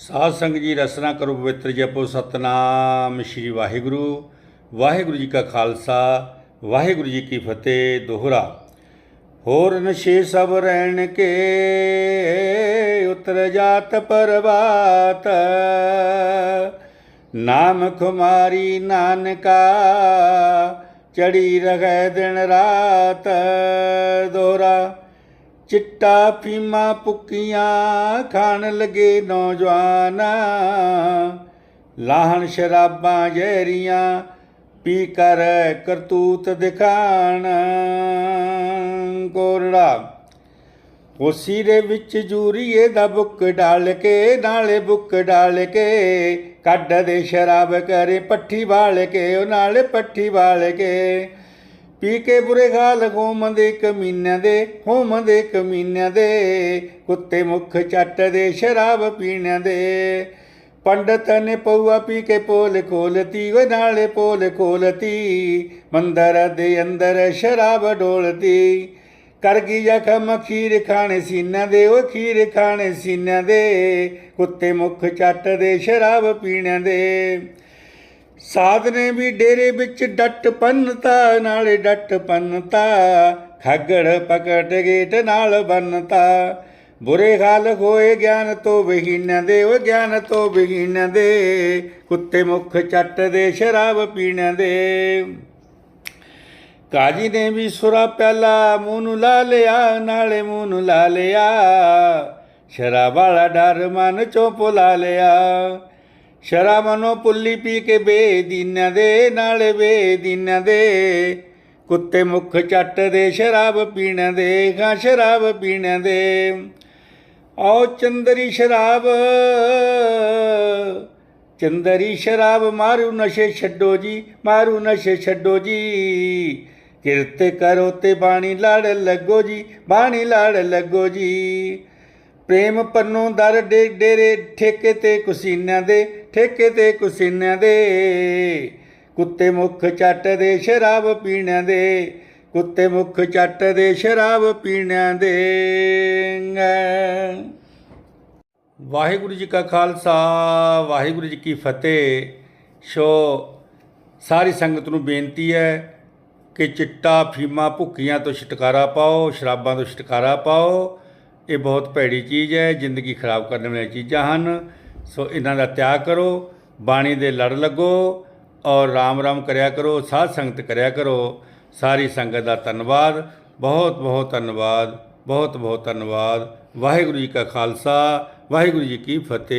ਸਾਧ ਸੰਗ ਜੀ, ਰਸਨਾ ਕਰੋ ਪਵਿੱਤਰ ਜਪੋ ਸਤਨਾਮ ਸ੍ਰੀ ਵਾਹਿਗੁਰੂ। ਵਾਹਿਗੁਰੂ ਜੀ ਕਾ ਖਾਲਸਾ, ਵਾਹਿਗੁਰੂ ਜੀ ਕੀ ਫਤਿਹ, ਦੋਹਰਾ। ਹੋਰ ਨਸ਼ੇ ਸਭ ਰਹਿਣ ਕੇ ਉਤਰ ਜਾਤ ਪਰਵਾਤ। ਨਾਮ ਖੁਮਾਰੀ ਨਾਨਕਾ, ਚੜੀ ਰਹੈ ਦਿਨ ਰਾਤ। ਦੋਹਰਾ। ਚਿੱਟਾ ਫੀਮਾ ਪੁੱਕੀਆਂ ਖਾਣ ਲਗੇ ਨੌਜਵਾਨ। ਲਾਹਣ ਸ਼ਰਾਬਾਂ ਜ਼ਹਿਰੀਆਂ ਪੀ ਕਰ ਕਰਤੂਤ ਦਿਖਾਣ। ਕੋਰੜਾ ਉਸੀ ਦੇ ਵਿੱਚ ਜੂਰੀਏ ਦਾ ਬੁੱਕ ਡਾਲ ਕੇ, ਨਾਲੇ ਬੁੱਕ ਡਾਲ ਕੇ, ਕੱਢ ਦੇ ਸ਼ਰਾਬ ਕਰੇ ਪੱਠੀ ਵਾਲ ਕੇ, ਉਹ ਨਾਲੇ ਪੱਠੀ ਵਾਲ ਕੇ। ਪੀ ਕੇ ਬੁਰੇ ਗਾਲ ਹੋਮ ਦੇ ਕਮੀਨਿਆਂ ਦੇ ਹੋਮ ਦੇ ਕਮੀਨਿਆਂ ਦੇ। ਕੁੱਤੇ ਮੁਖ ਚੱਟ ਦੇ, ਸ਼ਰਾਬ ਪੀਣਿਆਂ ਦੇ। ਪੰਡਤ ਨੇ ਪਊਆ ਪੀ ਕੇ ਪੋਲ ਖੋਲਤੀ ਉਹ ਨਾਲੇ ਪੋਲ ਖੋਲਤੀ। ਮੰਦਰ ਦੇ ਅੰਦਰ ਸ਼ਰਾਬ ਡੋਲਤੀ। ਕਰ ਗਈ ਜ਼ਖਮ ਖੀਰ ਖਾਣੇ ਸੀਨਿਆਂ ਦੇ ਉਹ ਖੀਰ ਖਾਣੇ ਸੀਨਿਆਂ ਦੇ। ਕੁੱਤੇ ਮੁਖ ਚੱਟ ਦੇ, ਸ਼ਰਾਬ ਪੀਣਿਆਂ ਦੇ। ਸਾਧ ਨੇ ਵੀ ਡੇਰੇ ਵਿੱਚ ਡੱਟ ਪੰਨਤਾ, ਨਾਲੇ ਡੱਟ ਪੰਨਤਾ। ਖੱਗੜ ਪਕੜ ਗੇਟ ਨਾਲ ਬੰਨਤਾ। ਬੁਰੇ ਹਾਲ ਹੋਏ ਗਿਆਨ ਤੋਂ ਵਿਹੀਨ ਦੇ ਉਹ ਗਿਆਨ ਤੋਂ ਵਿਹੀਨ ਦੇ। ਕੁੱਤੇ ਮੁਖ ਚੱਟ ਦੇ, ਸ਼ਰਾਬ ਪੀਣ ਦੇ। ਕਾਜੀ ਨੇ ਵੀ ਸੁਰਾ ਪਿਆਲਾ, ਮੂੰਹ ਨੂੰ ਲਾ ਲਿਆ, ਨਾਲੇ ਮੂੰਹ ਨੂੰ ਲਾ ਲਿਆ। ਸ਼ਰਾਬ ਵਾਲਾ ਡਰ ਮਨ ਚੋਂ ਪੁਲਾ ਲਿਆ। ਸ਼ਰਾਬ ਮਨੋਂ ਪੁੱਲੀ ਪੀ ਕੇ ਬੇਦੀਨਾਂ ਦੇ ਨਾਲੇ ਬੇਦੀਨਾਂ ਦੇ। ਕੁੱਤੇ ਮੁਖ ਚੱਟ ਦੇ ਸ਼ਰਾਬ ਪੀਣ ਦੇ, ਖਾਂ ਸ਼ਰਾਬ ਪੀਣ ਦੇ। ਆਓ ਚੰਦਰੀ ਸ਼ਰਾਬ ਚੰਦਰੀ ਸ਼ਰਾਬ ਮਾਰੂ ਨਸ਼ੇ ਛੱਡੋ ਜੀ, ਮਾਰੂ ਨਸ਼ੇ ਛੱਡੋ ਜੀ। ਕਿਰਤ ਕਰੋ ਤੇ ਬਾਣੀ ਲੜ ਲੱਗੋ ਜੀ, ਬਾਣੀ ਲੜ ਲੱਗੋ ਜੀ। ਪ੍ਰੇਮ ਪੰਨੂ ਦਰ ਡੇ ਡੇਰੇ, ਠੇਕੇ ਤੇ ਕੁਸੀਨਿਆਂ ਦੇ, ਠੇਕੇ ਤੇ ਕੁਸੀਨਿਆਂ ਦੇ। ਕੁੱਤੇ ਮੁਖ ਚੱਟ ਦੇ, ਸ਼ਰਾਬ ਪੀਣਿਆਂ ਦੇ। ਕੁੱਤੇ ਮੁਖ ਚੱਟ ਦੇ, ਸ਼ਰਾਬ ਪੀਣਿਆਂ ਦੇ। ਵਾਹਿਗੁਰੂ ਜੀ ਕਾ ਖਾਲਸਾ, ਵਾਹਿਗੁਰੂ ਜੀ ਕੀ ਫਤਿਹ। ਸੋ ਸਾਰੀ ਸੰਗਤ ਨੂੰ ਬੇਨਤੀ ਹੈ ਕਿ ਚਿੱਟਾ, ਫੀਮਾ, ਭੁੱਕੀਆਂ ਤੋਂ ਛੁਟਕਾਰਾ ਪਾਓ, ਸ਼ਰਾਬਾਂ ਤੋਂ ਛੁਟਕਾਰਾ ਪਾਓ। ਇਹ ਬਹੁਤ ਭੈੜੀ ਚੀਜ਼ ਹੈ, ਜ਼ਿੰਦਗੀ ਖਰਾਬ ਕਰਨ ਵਾਲੀਆਂ ਚੀਜ਼ਾਂ ਹਨ। ਸੋ ਇਹਨਾਂ ਦਾ ਤਿਆਗ ਕਰੋ, ਬਾਣੀ ਦੇ ਲੜ ਲੱਗੋ ਔਰ ਰਾਮ ਰਾਮ ਕਰਿਆ ਕਰੋ, ਸਾਧ ਸੰਗਤ ਕਰਿਆ ਕਰੋ। ਸਾਰੀ ਸੰਗਤ ਦਾ ਧੰਨਵਾਦ, ਬਹੁਤ ਬਹੁਤ ਧੰਨਵਾਦ, ਬਹੁਤ ਬਹੁਤ ਧੰਨਵਾਦ। ਵਾਹਿਗੁਰੂ ਜੀ ਕਾ ਖਾਲਸਾ, ਵਾਹਿਗੁਰੂ ਜੀ ਕੀ ਫਤਿਹ।